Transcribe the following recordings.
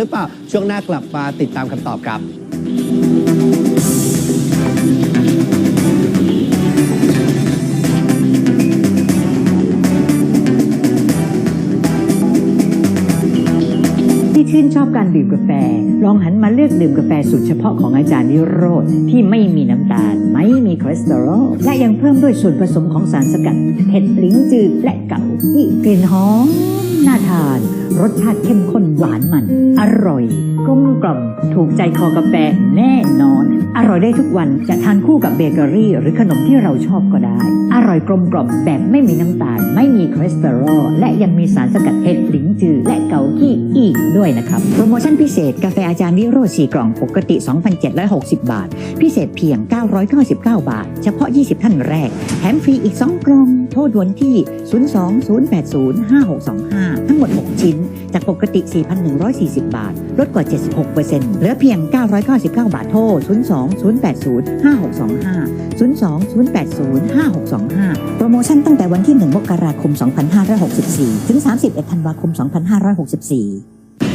หรือเปล่าช่วงหน้ากลับมาติดตามคำตอบครับ ที่ชื่นชอบการดื่มกาแฟ ลองหันมาเลือกดื่มกาแฟสูตรเฉพาะของอาจารย์นิโรธ ที่ไม่มีน้ำตาล ไม่มีคอเลสเตอรอล และยังเพิ่มด้วยส่วนผสมของสารสกัดเผ็ดลิ้นจืดและเก่าที่กลิ่นหอมน่าทานรสชาติเข้มข้นหวานมัน อร่อยกลมกล่อมถูกใจคอกาแฟแน่นอน อร่อยได้ทุกวันจะทานคู่กับเบเกอรี่ หรือขนมที่เราชอบก็ได้ อร่อยกลมกล่อมแบบไม่มีน้ำตาล ไม่มีคอเลสเตอรอลและยังมีสารสกัดเห็ดหลิงจือ และเกากี้อีกด้วยนะครับ โปรโมชั่นพิเศษกาแฟอาจารย์วิโรจน์4กล่องปกติ 2,760 บาท พิเศษเพียง 999 บาท เฉพาะ 20 ท่านแรกแถมฟรีอีก 2 กล่อง โทรด่วนที่ 020805625 ทั้งหมด 6 ชิ้นจากปกติ 4,140 บาท ลดกว่า 76%เหลือเพียง 999 บาทโทร 020805625 020805625 โปรโมชั่นตั้งแต่วันที่ 1 มกราคม 2564 ถึง 31 ธันวาคม 2564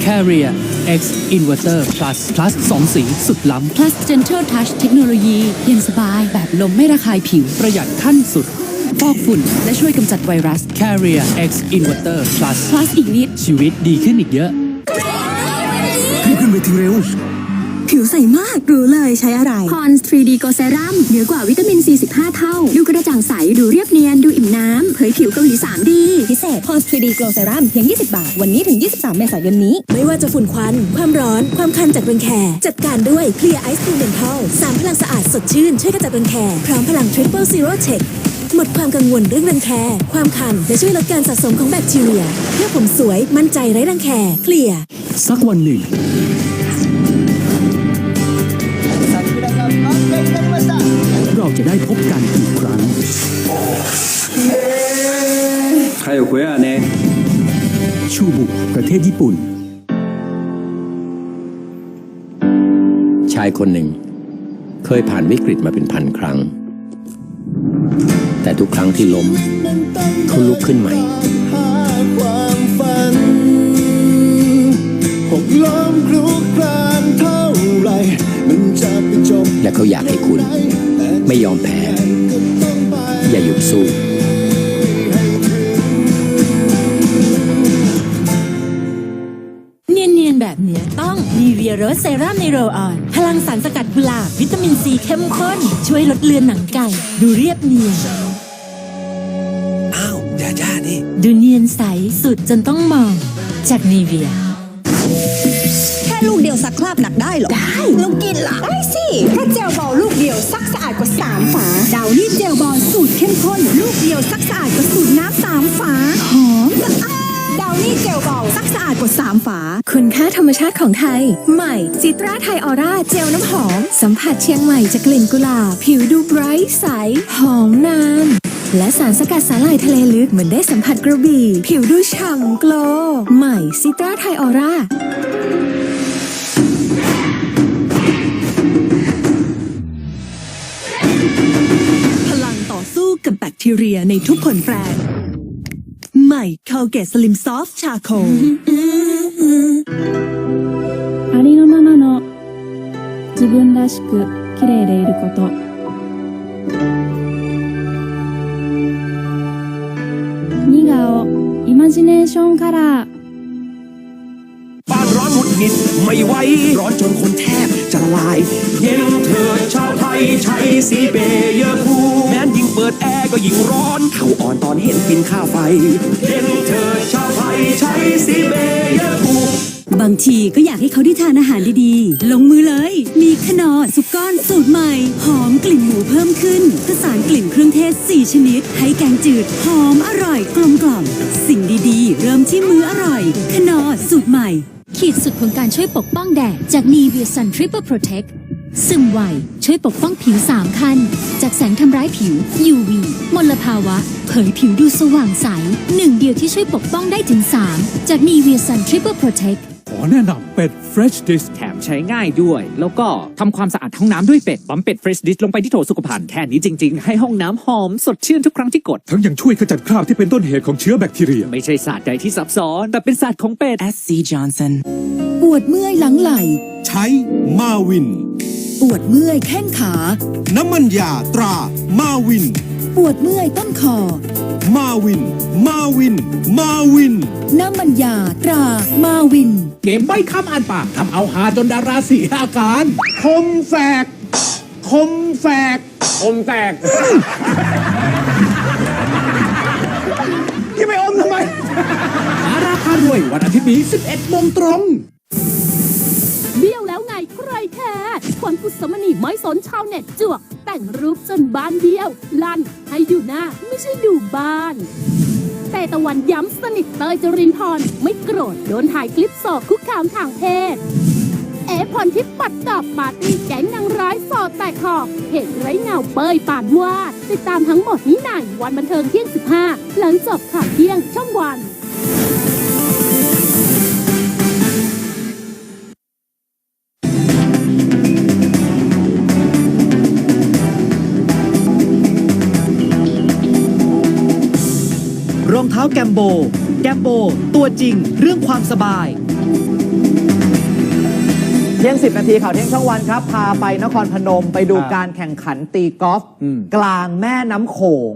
Carrier X Inverter Plus Plus 2 สีสุดล้ Plus Gentle Touch เทคโนโลยีเย็นสบายแบบลมไม่ระคายผิวำประหยัดขั้นสุด ฟอกฝุ่น และช่วยกำจัดไวรัส Carrier X Inverter Plus Plus อีกนิด ชีวิตดีขึ้นอีกเยอะรีบขึ้นเวทีเร็ว ผิวใสมาก รู้เลยใช้อะไร Pond's 3D Go Serum เหนือกว่าวิตามินซี15เท่า ดูกระจ่างใส ดูเรียบเนียน ดูอิ่มน้ำ เผยผิวเกาหลี 3D พิเศษ Pond's 3D Glow Serum เพียง 20 บาท วันนี้ถึง 23 เมษายนนี้ ไม่ว่าจะฝุ่นควัน ความร้อน ความคันจากรังแค จัดการด้วย Clear Ice Cream Dental สามพลังสะอาดสดชื่น ช่วยกระจัดรังแค พร้อมพลัง Triple Zero Check หมดความกังวลเรื่องรังแค ความคันและช่วยลดการสะสมของแบคทีเรีย เพื่อผมสวยมั่นใจไร้รังแค Clear สักวันหนึ่งเราจะได้พบกันอีกครั้งใครอยู่คุยอะเนี่ยชูบุประเทศญี่ปุ่น ชายคนหนึ่ง เคยผ่านวิกฤตมาเป็นพันครั้ง แต่ทุกครั้งที่ล้มเขาลุกขึ้นใหม่ความฝันหกล้มคลุกคลานเท่าไหรมันจะไปจบและเขาอยากให้คุณ ไม่ยอมแพ้ อย่าหยุดสู้เนียนๆแบบเนี้ยต้อง Nivea Rose Serum ในโรลออน พลังสารสกัดกุหลาบวิตามินซีเข้มข้น ช่วยลดเลือนหนังไก่ ดูเรียบเนียนอ้าวอย่าย่านี่ ดูเนียนใสสุดจนต้องมอง จาก Nivea แค่ลูกเดียวซักคราบหนักได้เหรอ ได้ลูกกินล่ะ ได้สิแค่เจลบอลลูกเดียวซักสะอาดกว่า 3 ฝา ดาวนี่เจลบอลสูตรเข้มข้น ลูกเดียวซักสะอาดกว่าสูตรน้ำสามฝา หอมสะอาดด กดกว่า 3 ฝา คุณค่าธรรมชาติของไทย ใหม่จิตราไทยออร่าเจลน้ำหอม สัมผัสเชียงใหม่จากกลิ่นกุหลาบผิวดูไบรท์ใส หอมนาน และสารสกัดสาหร่ายทะเลลึกเหมือนได้สัมผัสกระบี่ ผิวดูฉ่ำโกลใหม่ซิตราไทยออร่าพลังต่อสู้กับแบคทีเรียในทุกผลแปร ใหม่ Colgate Slim Soft Charcoal ありのままの自分らしく綺麗でいること2顔イマジネーションカラー บ้านร้อนหงุดหงิดไม่ไหว ร้อนจนคนแทบจะละลาย เย็นเถิดชาวไทยใช้สีเบเยอร์คูแม้นยิ่ง เปิดแอร์ก็ยิ่งร้อนเขาอ่อนตอนเห็นบินค่าไฟเย็นเถิดชาวไทยใช้สีเบเยอร์คูบางทีก็อยากให้เขาได้ทานอาหารดีๆ ลงมือเลย มีขนอสุกก้อนสูตรใหม่ หอมกลิ่นหมูเพิ่มขึ้นผสานกลิ่นเครื่องเทศ 4 ชนิด ให้แกงจืด หอมอร่อยกลมกล่อม สิ่งดีๆ เริ่มที่มื้ออร่อย ขนอสูตรใหม่ ขีดสุดของการช่วยปกป้องแดดจาก Nivea Sun Triple Protect ซึ มไวช่วยปกป้องผิว 3 คัน จากแสงทำร้ายผิว UV มลภาวะ เผยผิวดูสว่างใส หนึ่งเดียวที่ช่วยปกป้องได้ถึง 3 จาก Nivea Sun Triple Protect ขอแนะนำเป็ด Fresh Dish แถมใช้ง่ายด้วย แล้วก็ทำความสะอาดห้องน้ำด้วยเป็ดปั๊มเป็ดเฟรชดิชลงไปที่โถสุขภัณฑ์แค่นี้จริง ๆ ให้ห้องน้ำหอมสดชื่นทุกครั้งที่กด ทั้งยังช่วยขจัดคราบที่เป็นต้นเหตุของเชื้อแบคทีเรีย ไม่ใช่ศาสตร์ใดที่ซับซ้อน แต่เป็นศาสตร์ของเป็ด SC Johnson วดเมื่อยหลังไหล่ใช้มาวิน ปวดเมื่อยแข้งขา น้ำมันยาตรา มาวิน ปวดเมื่อยต้นคอ มาวิน มาวิน มาวิน น้ำมันยาตรา มาวิน เกมใบ้คำอ่านปากทำเอาหาจนดาราเสียอาการ คมแฝกคมแฝกคมแตก ที่ไปอมทำไม ดาราพารวยวันอาทิตย์นี้11โมงตรง เบี้ยวแล้วไงใครแค่ คนกุศมณีไม่สนชาวเน็ตจวก แต่งรูปจนบ้านเบี้ยว ลั่นให้ดูหน้าไม่ใช่ดูบ้าน แต่ตะวันย้ำสนิทเตยจรินพรไม่โกรธโดนถ่ายคลิปสอบคุกคามทางเพศ เอพรทิพย์ปัดกับปาร์ตี้แก๊งนางร้ายสอดแตกคอเหตุไร้เงาเปยป่านวาดติดตามทั้งหมดนี้ในวันบันเทิงเที่ยง 15 หลังจบข่าวเที่ยงช่องวันาแกมโบ แกมโบ ตัวจริง เรื่องความสบาย เที่ยง10นาทีข่าวเที่ยงช่องวันครับ พาไปนครพนมไปดูอ่าการแข่งขันตีกอล์ฟอืมกลางแม่น้ำโขง